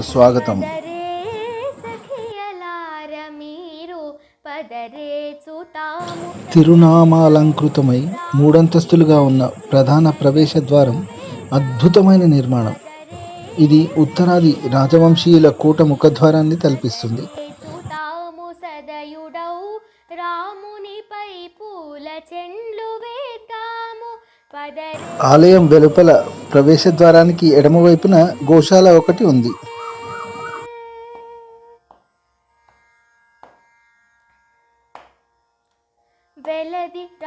ఛానల్కు స్వాగతం. తిరునామాలంకృతమై మూడంతస్తులుగా ఉన్న ప్రధాన ప్రవేశ ద్వారం అద్భుతమైన నిర్మాణం. ఇది ఉత్తరాది రాజవంశీయుల కోట ముఖద్వారాన్ని తలపిస్తుంది. ఆలయం వెలుపల ప్రవేశ ద్వారానికి ఎడమవైపున గోశాల ఒకటి ఉంది.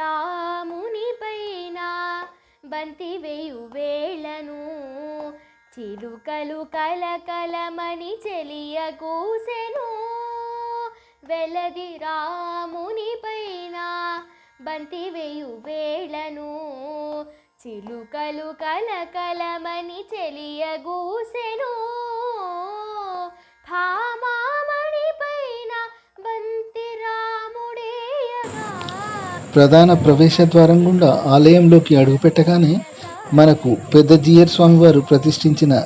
రామునిపైన పైన బంతి వేయు వేళను చిలుకలు కలకలమని చెలియ కూసెను. వెలది రాముని పైన బంతి వేయు వేళను చిలుకలు కలకలమని చెలియ గూసెను భామామణి ప్రధాన ప్రవేశ ద్వారం గుండా ఆలయంలోకి అడుగుపెట్టగానే మనకు పెద్ద జీయర్ స్వామివారు ప్రతిష్ఠించిన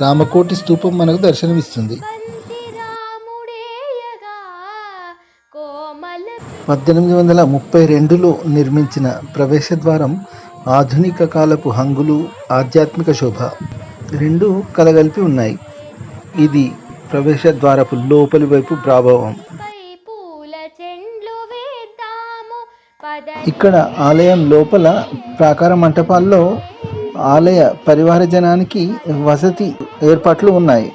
రామకోటి స్థూపం మనకు దర్శనమిస్తుంది. పద్దెనిమిది వందల ముప్పై రెండులో నిర్మించిన ప్రవేశ ద్వారం ఆధునిక కాలపు హంగులు ఆధ్యాత్మిక శోభ రెండు కలగలిపి ఉన్నాయి. ఇది ప్రవేశ ద్వారపు లోపలి వైపు ప్రభావం. ఇక్కడ ఆలయం లోపల ప్రాకార మంటపాల్లో ఆలయ పరివార జనానికి వసతి ఏర్పాట్లు ఉన్నాయి.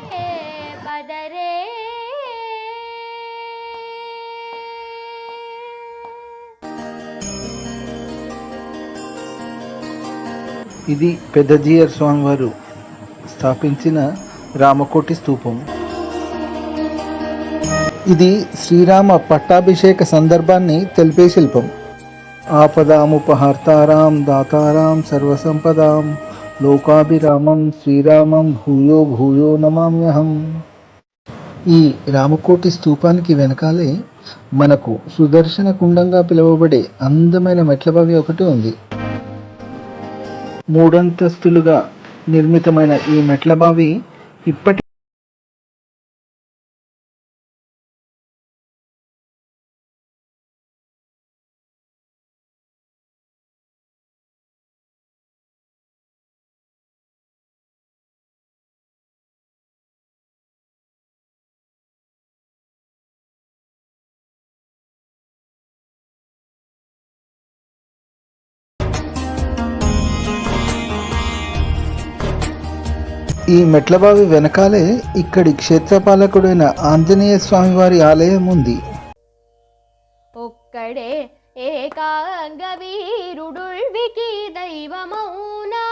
ఇది పెద్దజీయర్ స్వామివారు స్థాపించిన రామకోటి స్తూపం ఇది శ్రీరామ పట్టాభిషేక సందర్భాన్ని తెలిపే శిల్పం. ఆపదాముపహర్తారాం దాతారాం సర్వసంపదాం. లోకాభిరామం శ్రీరామం భూయో భూయో నమామ్యహం. ఈ రామకోటి స్తూపానికి వెనకాలే మనకు సుదర్శన కుండంగా పిలువబడే అందమైన మెట్లబావి ఒకటి ఉంది. మూడంతస్తులుగా నిర్మితమైన ఈ మెట్ల బావి ఇప్పటి ఈ మెట్లబావి వెనకాలే ఇక్కడి క్షేత్రపాలకుడైన ఆంజనేయ స్వామి వారి ఆలయం ఉంది. ఒక్కడే ఏకాంగ వీరుడుల్వికి దైవమౌనా?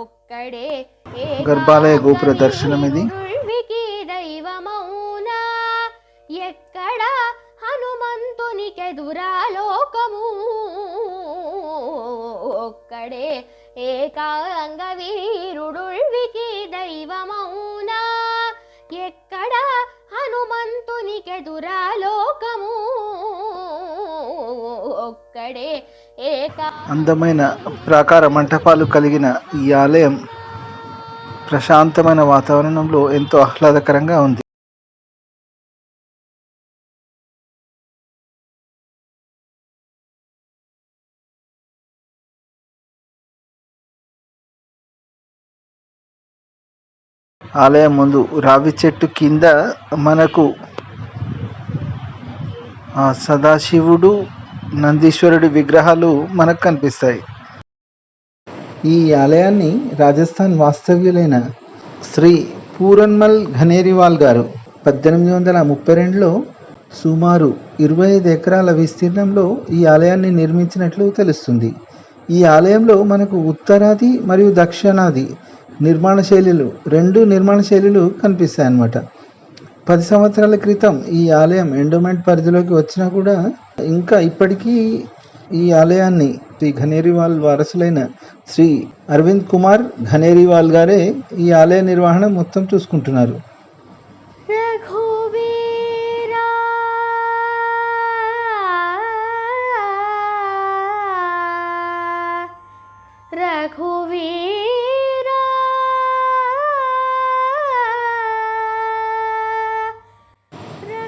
ఒక్కడే గర్భాలయ గోపుర దర్శనం ఇది. దైవమౌనా? ఎక్కడ హనుమంతునికెదురాలోకము ఒక్కడే ఏకాంగ వీరుడుల్వికి దైవమౌనా? ఎక్కడ హనుమంతునికెదురాలోకము? ఒక్కడే ఏకా అందమైన ప్రాకార మంటపాలు కలిగిన ఈ ఆలయం ప్రశాంతమైన వాతావరణంలో ఎంతో ఆహ్లాదకరంగా ఉంది. ఆలయం ముందు రావి చెట్టు కింద మనకు సదాశివుడు నందీశ్వరుడి విగ్రహాలు మనకు కనిపిస్తాయి. ఈ ఆలయాన్ని రాజస్థాన్ వాస్తవ్యులైన శ్రీ పూరన్మల్ ఘనేరివాల్ గారు పద్దెనిమిది వందల ముప్పై రెండులో సుమారు ఇరవై ఐదు ఎకరాల విస్తీర్ణంలో ఈ ఆలయాన్ని నిర్మించినట్లు తెలుస్తుంది. ఈ ఆలయంలో మనకు ఉత్తరాది మరియు దక్షిణాది నిర్మాణ శైలులు రెండు నిర్మాణ శైలులు కనిపిస్తాయి అన్నమాట పది సంవత్సరాల క్రితం ఈ ఆలయం ఎండోమెంట్ పరిధిలోకి వచ్చినా కూడా ఇంకా ఇప్పటికీ ఈ ఆలయాన్ని శ్రీ ఘనేరివాల్ వారసులైన శ్రీ అరవింద్ కుమార్ ఘనేరివాల్ గారే ఈ ఆలయ నిర్వహణ మొత్తం చూసుకుంటున్నారు.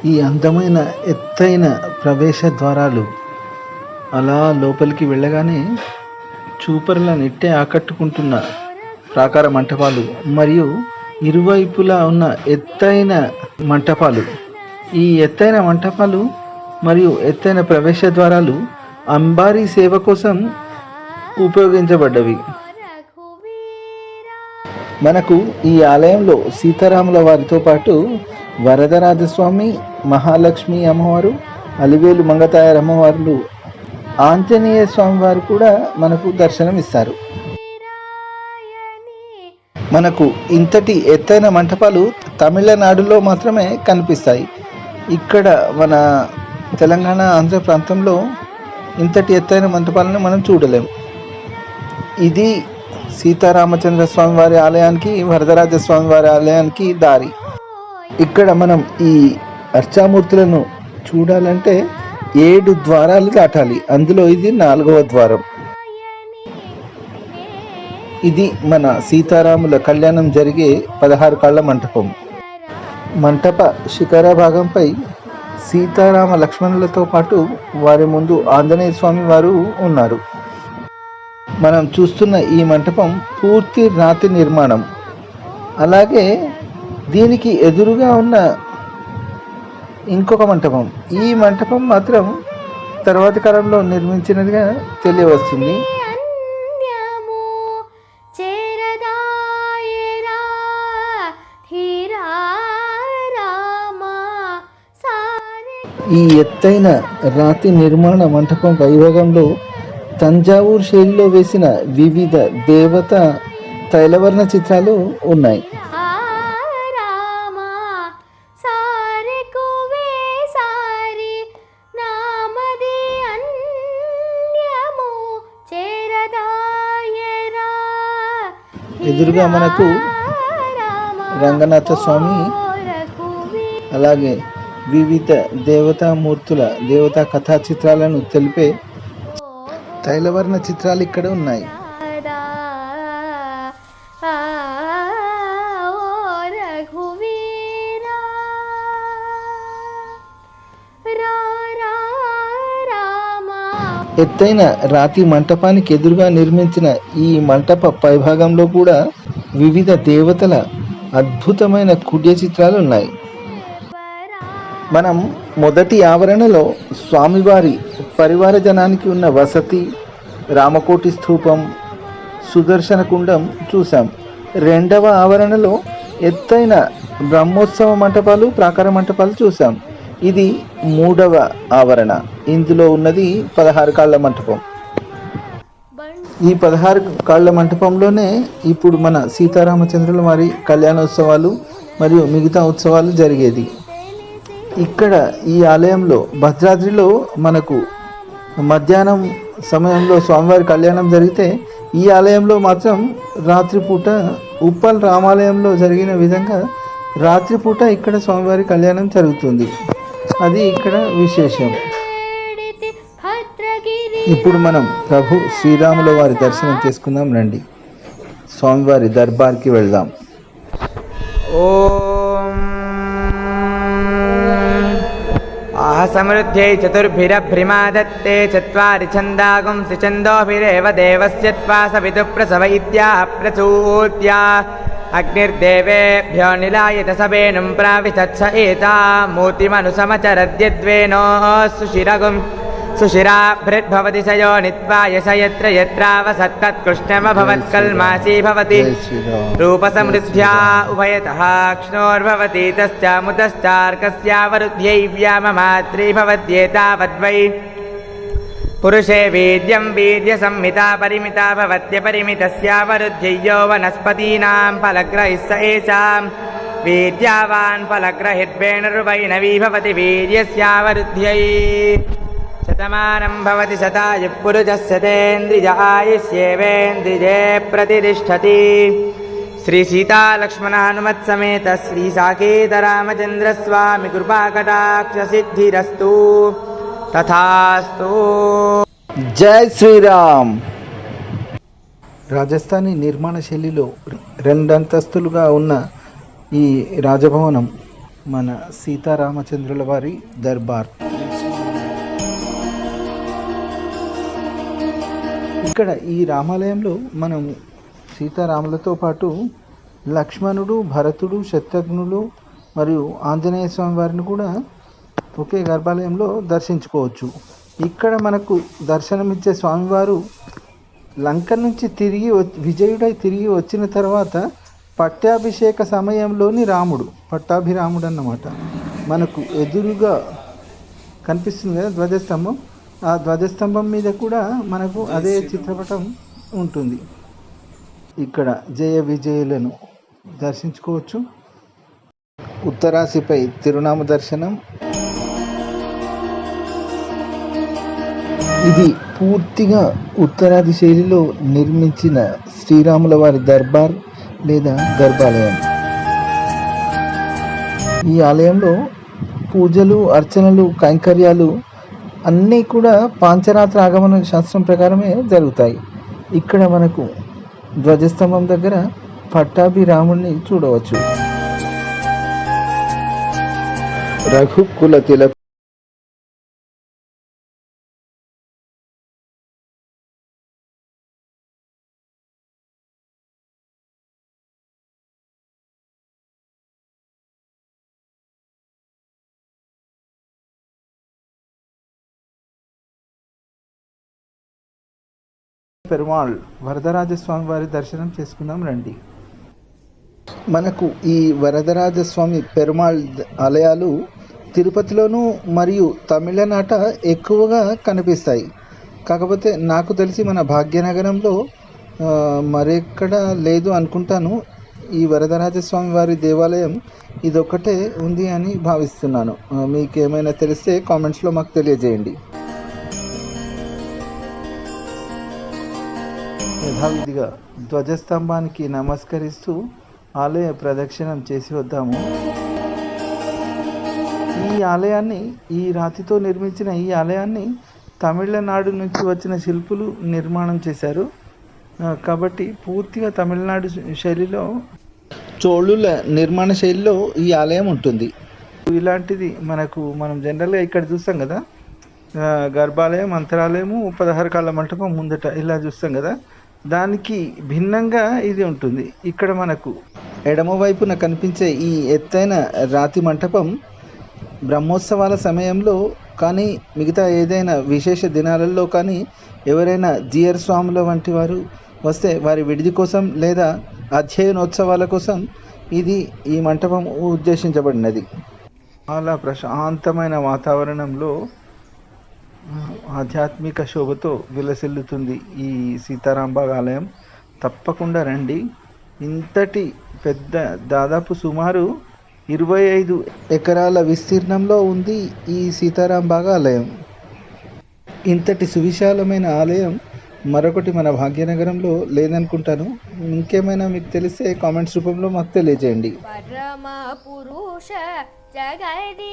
ఈ అందమైన ఎత్తైన ప్రవేశ ద్వారాలు అలా లోపలికి వెళ్ళగానే చూపరుల నెట్టే ఆకట్టుకుంటున్న ప్రాకార మంటపాలు మరియు ఇరువైపులా ఉన్న ఎత్తైన మంటపాలు. ఈ ఎత్తైన మంటపాలు మరియు ఎత్తైన ప్రవేశ ద్వారాలు అంబారీ సేవ కోసం ఉపయోగించబడ్డవి. మనకు ఈ ఆలయంలో సీతారాముల వారితో పాటు వరదరాజస్వామి మహాలక్ష్మి అమ్మవారు అలివేలు మంగతాయారు అమ్మవార్లు ఆంజనేయ స్వామివారు కూడా మనకు దర్శనం ఇస్తారు మనకు ఇంతటి ఎత్తైన మంటపాలు తమిళనాడులో మాత్రమే కనిపిస్తాయి. ఇక్కడ మన తెలంగాణ ఆంధ్ర ప్రాంతంలో ఇంతటి ఎత్తైన మంటపాలను మనం చూడలేం ఇది సీతారామచంద్ర స్వామి వారి ఆలయానికి వరదరాజ స్వామి వారి ఆలయానికి దారి. ఇక్కడ మనం ఈ అర్చామూర్తులను చూడాలంటే ఏడు ద్వారాలు దాటాలి. అందులో ఇది నాలుగవ ద్వారం. ఇది మన సీతారాముల కళ్యాణం జరిగే పదహారు కాళ్ళ మంటపం. మంటప శిఖర భాగంపై సీతారామ లక్ష్మణులతో పాటు వారి ముందు ఆంజనేయ స్వామి వారు ఉన్నారు. మనం చూస్తున్న ఈ మంటపం పూర్తి రాతి నిర్మాణం. అలాగే దీనికి ఎదురుగా ఉన్న ఇంకొక మంటపం. ఈ మంటపం మాత్రం తర్వాతి కాలంలో నిర్మించినదిగా తెలియవస్తుంది. ఈ ఎత్తైన రాతి నిర్మాణ మంటపం వైభాగంలో తంజావూరు శైలిలో వేసిన వివిధ దేవత తైలవర్ణ చిత్రాలు ఉన్నాయి. ఎదురుగా మనకు రంగనాథ స్వామి అలాగే వివిధ దేవతామూర్తుల దేవతా కథా చిత్రాలను తెలిపే తైలవర్ణ చిత్రాలు ఇక్కడ ఉన్నాయి. ఎత్తైన రాతి మంటపానికి ఎదురుగా నిర్మించిన ఈ మంటప పైభాగంలో కూడా వివిధ దేవతల అద్భుతమైన కుడ్య చిత్రాలు ఉన్నాయి. మనం మొదటి ఆవరణలో స్వామివారి పరివార జనానికి ఉన్న వసతి రామకోటి స్థూపం సుదర్శన కుండం చూసాం రెండవ ఆవరణలో ఎత్తైన బ్రహ్మోత్సవ మంటపాలు ప్రాకార మంటపాలు చూసాం ఇది మూడవ ఆవరణ. ఇందులో ఉన్నది పదహారు కాళ్ళ మంటపం. ఈ పదహారు కాళ్ళ మంటపంలోనే ఇప్పుడు మన సీతారామచంద్రుల వారి కళ్యాణోత్సవాలు మరియు మిగతా ఉత్సవాలు జరిగేది. ఇక్కడ ఈ ఆలయంలో భద్రాద్రిలో మనకు మధ్యాహ్నం సమయంలో స్వామివారి కళ్యాణం జరిగితే ఈ ఆలయంలో మాత్రం రాత్రిపూట ఉప్పల్ రామాలయంలో జరిగిన విధంగా రాత్రిపూట ఇక్కడ స్వామివారి కళ్యాణం జరుగుతుంది. అది ఇక్కడ విశేషం. ఇప్పుడు మనం ప్రభు శ్రీరాముల వారి దర్శనం చేసుకుందాం రండి. స్వామివారి దర్బార్కి వెళ్దాం. ఓం. సమృద్ధ్యై చతుర్భిరభ్రిమాదత్తే చత్వారి ఛందాగుంసి ఛందోభిరేవ దేవస్య త్వా సవితుప్రసవ ఇత్యా ప్రచూత్యా अग्निर्देवेभ्यो निलायत सवेणुं प्राविशत्स एता मूर्तिमनुसमचरद्यद्वेनोऽस्तु शिरगुं सुशिराभृद्भवति स यो नित्वाय स यत्र यत्रावसत्तत्कृष्णमभवत्कल्मासी भवति रूपसमृद्ध्या उभयतः क्ष्णोर्भवति तश्चामुतश्चार्कस्यावरुद्ध्यै व्याममात्री भवत्येतावद्वै पुरुषे वीर्यं वीर्यसंहिता परिमिता भवत्यपरिमितस्यावरुद्ध्यय्यो वनस्पतीनां फलग्रहिः स एषां वीर्यावान् फलग्रहिर्वेणरुवैनवी भवति वीर्यस्यावरुद्ध्यै शतमानं भवति शतायुः पुरुषस्य तेन्द्रिय आयुष्येवेन्द्रिये प्रतिष्ठति श्रीसीतालक्ष्मणहनुमत्समेत श्रीसाकेतरामचन्द्रस्वामि తథాస్తు. జై శ్రీరామ్. రాజస్థానీ నిర్మాణ శైలిలో రెండంతస్తులుగా ఉన్న ఈ రాజభవనం మన సీతారామచంద్రుల వారి దర్బార్. ఇక్కడ ఈ రామాలయంలో మనం సీతారాములతో పాటు లక్ష్మణుడు భరతుడు శత్రుఘ్నులు మరియు ఆంజనేయ స్వామి వారిని కూడా ఒకే గర్భాలయంలో దర్శించుకోవచ్చు. ఇక్కడ మనకు దర్శనమిచ్చే స్వామివారు లంక నుంచి తిరిగి విజయుడై తిరిగి వచ్చిన తర్వాత పట్టాభిషేక సమయంలోని రాముడు పట్టాభిరాముడు అన్నమాట మనకు ఎదురుగా కనిపిస్తుంది కదా ధ్వజస్తంభం. ఆ ధ్వజస్తంభం మీద కూడా మనకు అదే చిత్రపటం ఉంటుంది. ఇక్కడ జయ విజయులను దర్శించుకోవచ్చు. ఉత్తరాశిపై తిరునామ దర్శనం. ఇది పూర్తిగా ఉత్తరాది శైలిలో నిర్మించిన శ్రీరాముల వారి దర్బార్ లేదా గర్భాలయం. ఈ ఆలయంలో పూజలు అర్చనలు కైంకర్యాలు అన్నీ కూడా పాంచరాత్ర ఆగమన శాస్త్రం ప్రకారమే జరుగుతాయి. ఇక్కడ మనకు ధ్వజస్తంభం దగ్గర పట్టాభిరాముడిని చూడవచ్చు. రఘుకుల తిలక్ పెరుమాళ్ వరదరాజస్వామి వారి దర్శనం చేసుకుందాం రండి. మనకు ఈ వరదరాజస్వామి పెరుమాళ్ ఆలయాలు తిరుపతిలోనూ మరియు తమిళనాట ఎక్కువగా కనిపిస్తాయి. కాకపోతే నాకు తెలిసి మన భాగ్యనగరంలో మరెక్కడ లేదు అనుకుంటాను. ఈ వరదరాజస్వామి వారి దేవాలయం ఇదొక్కటే ఉంది అని భావిస్తున్నాను. మీకేమైనా మీకు ఏమైనా తెలిస్తే కామెంట్స్లో మాకు తెలియజేయండి. యథావిధిగా ధ్వజస్తంభానికి నమస్కరిస్తూ ఆలయ ప్రదక్షిణం చేసి వద్దాము. ఈ ఆలయాన్ని ఈ రాతితో నిర్మించిన ఈ ఆలయాన్ని తమిళనాడు నుంచి వచ్చిన శిల్పులు నిర్మాణం చేశారు. కాబట్టి పూర్తిగా తమిళనాడు శైలిలో చోళుల నిర్మాణ శైలిలో ఈ ఆలయం ఉంటుంది. ఇలాంటిది మనకు మనం జనరల్గా ఇక్కడ చూస్తాం కదా. గర్భాలయం అంతరాలయము పదహారు కాల మంటపం ముందట ఇలా చూస్తాం కదా. దానికి భిన్నంగా ఇది ఉంటుంది. ఇక్కడ మనకు ఎడమ వైపున కనిపించే ఈ ఎత్తైన రాతి మంటపం బ్రహ్మోత్సవాల సమయంలో కానీ మిగతా ఏదైనా విశేష దినాలలో కానీ ఎవరైనా జియర్ స్వాముల వంటి వారు వస్తే వారి విడిది కోసం లేదా అధ్యయనోత్సవాల కోసం ఇది ఈ మంటపం ఉద్దేశించబడినది. చాలా ప్రశాంతమైన వాతావరణంలో ఆధ్యాత్మిక శోభతో విలసిల్లుతుంది ఈ సీతారాంబాగ్ ఆలయం. తప్పకుండా రండి. ఇంతటి పెద్ద దాదాపు సుమారు ఇరవై ఐదు ఎకరాల విస్తీర్ణంలో ఉంది ఈ సీతారాంబాగ్ ఆలయం. ఇంతటి సువిశాలమైన ఆలయం మరొకటి మన భాగ్యనగరంలో లేదనుకుంటాను. ఇంకేమైనా మీకు తెలిస్తే కామెంట్స్ రూపంలో మాకు తెలియజేయండి. పరమ పురుష జగదీశ్వరా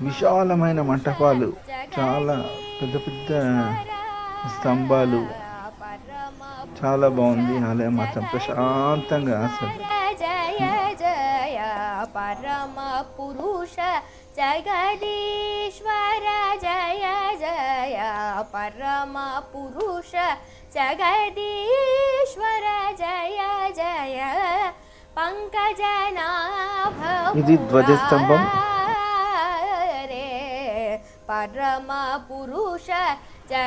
విశాలమైన మంటపాలు చాలా పెద్ద పెద్ద స్తంభాలు. చాలా బాగుంది ఆలయం మాత్రం. ప్రశాంతంగా అసలు. జయ జయ పరమ పురుష జగదీశ్వర జయ జయ పరమ పురుష జగదీశ్వర జయ జయ పంకజనాభ ఇది ధ్వజస్తంభం. పరమ పురుష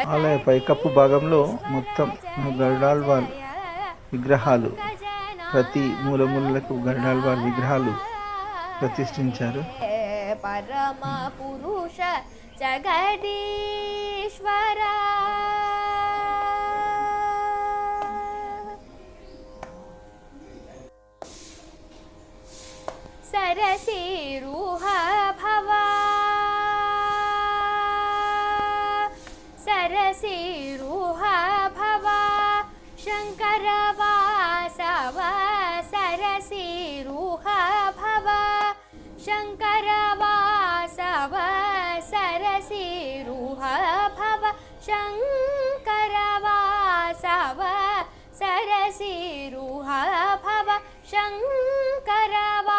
ఆలయ పైకప్పు భాగంలో మొత్తం గరుడాల్వార్ విగ్రహాలు ప్రతి మూలమూలలకు గరుడాల్వార్ విగ్రహాలు ప్రతిష్ఠించారు. పరమ పురుష జగదీశ్వర. సరసీరుహ శంకర వాసవ సరసీరుహ భవ शङ्करवासव सरसिरुह भव शङ्करवा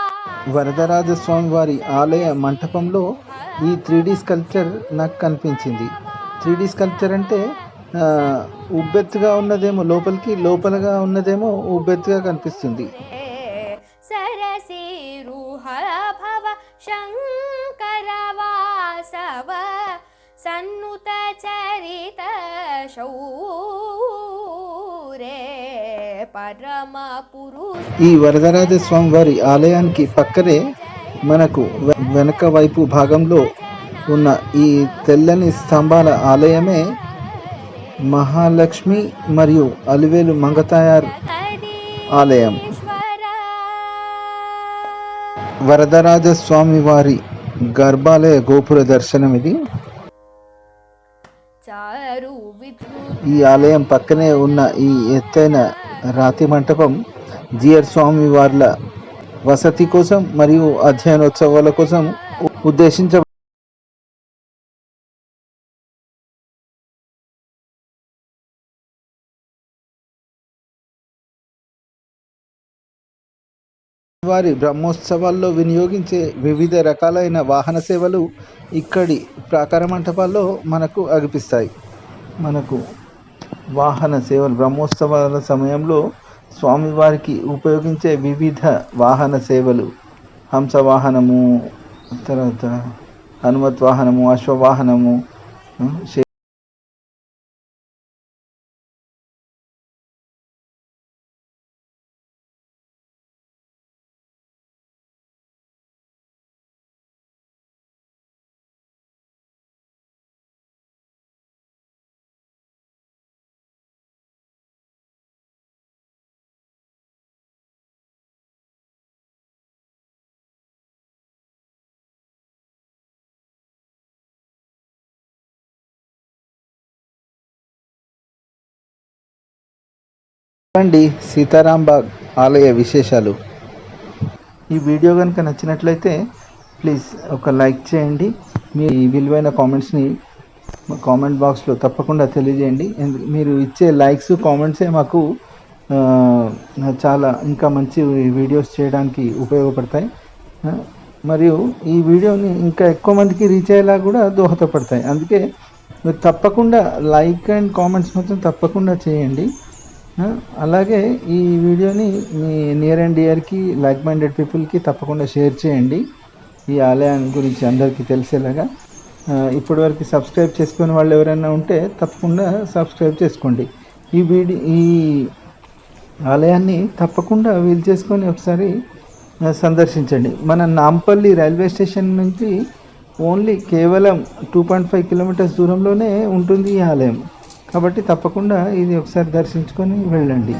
వరదరాజస్వామి వారి ఆలయ మంటపంలో ఈ త్రీ డి స్కల్ప్చర్ నాకు కనిపించింది త్రీ డి స్కల్ప్చర్ అంటే ఆ, ఉబ్బెత్తుగా ఉన్నదేమో లోపలికి లోపలగా ఉన్నదేమో ఉబ్బెత్తుగా కనిపిస్తుంది सरसिरुह भव शङ्करवासव सन्नुत चरित शौरे परमपुरुष ఈ వరదరాజస్వామి వారి ఆలయానికి పక్కనే మనకు వె- వెనక వైపు భాగంలో ఉన్న ఈ తెల్లని స్తంభాల ఆలయమే మహాలక్ష్మి మరియు అలివేలు మంగతాయార్ ఆలయం వరదరాజస్వామి వారి గర్భాలయ గోపుర దర్శనం ఇది. ఈ ఆలయం పక్కనే ఉన్న ఈ ఎత్తైన రాతి మంటపం జిఆర్ స్వామి వార్ల వసతి కోసం మరియు అధ్యయనోత్సవాల కోసం ఉద్దేశించ వారి బ్రహ్మోత్సవాల్లో వినియోగించే వివిధ రకాలైన వాహన సేవలు ఇక్కడి ప్రాకార మంటపాల్లో మనకు అగిపిస్తాయి. మనకు వాహన సేవలు బ్రహ్మోత్సవాల సమయంలో స్వామివారికి ఉపయోగించే వివిధ వాహన సేవలు. హంస వాహనము తర్వాత హనుమత్ వాహనము అశ్వవాహనము చెప్పండి శే- బాగ్ సీతారాంబాగ్ ఆలయ విశేషాలు. ఈ వీడియో కనుక నచ్చినట్లయితే ప్లీజ్ ఒక లైక్ చేయండి. మీ విలువైన కామెంట్స్ని కామెంట్ బాక్స్లో తప్పకుండా తెలియజేయండి. మీరు ఇచ్చే లైక్స్ కామెంట్సే మాకు చాలా ఇంకా మంచి వీడియోస్ చేయడానికి ఉపయోగపడతాయి. మరియు ఈ వీడియోని ఇంకా ఎక్కువ మందికి రీచ్ అయ్యేలా కూడా దోహదపడతాయి. అందుకే మీరు తప్పకుండా లైక్ అండ్ కామెంట్స్ మాత్రం తప్పకుండా చేయండి. అలాగే ఈ వీడియోని మీ నియర్ అండ్ డియర్కి లైక్ మైండెడ్ పీపుల్కి తప్పకుండా షేర్ చేయండి. ఈ ఆలయం గురించి అందరికీ తెలిసేలాగా. ఇప్పటి ఇప్పటివరకు సబ్స్క్రైబ్ చేసుకుని వాళ్ళు ఎవరైనా ఉంటే తప్పకుండా సబ్స్క్రైబ్ చేసుకోండి. ఈ వీడియో ఈ ఆలయాన్ని తప్పకుండా వీలు చేసుకొని ఒకసారి సందర్శించండి. మన నాంపల్లి రైల్వే స్టేషన్ నుంచి ఓన్లీ కేవలం టూ పాయింట్ ఫైవ్ కిలోమీటర్స్ దూరంలోనే ఉంటుంది ఈ ఆలయం. కాబట్టి తప్పకుండా ఇది ఒకసారి దర్శించుకొని వెళ్ళండి.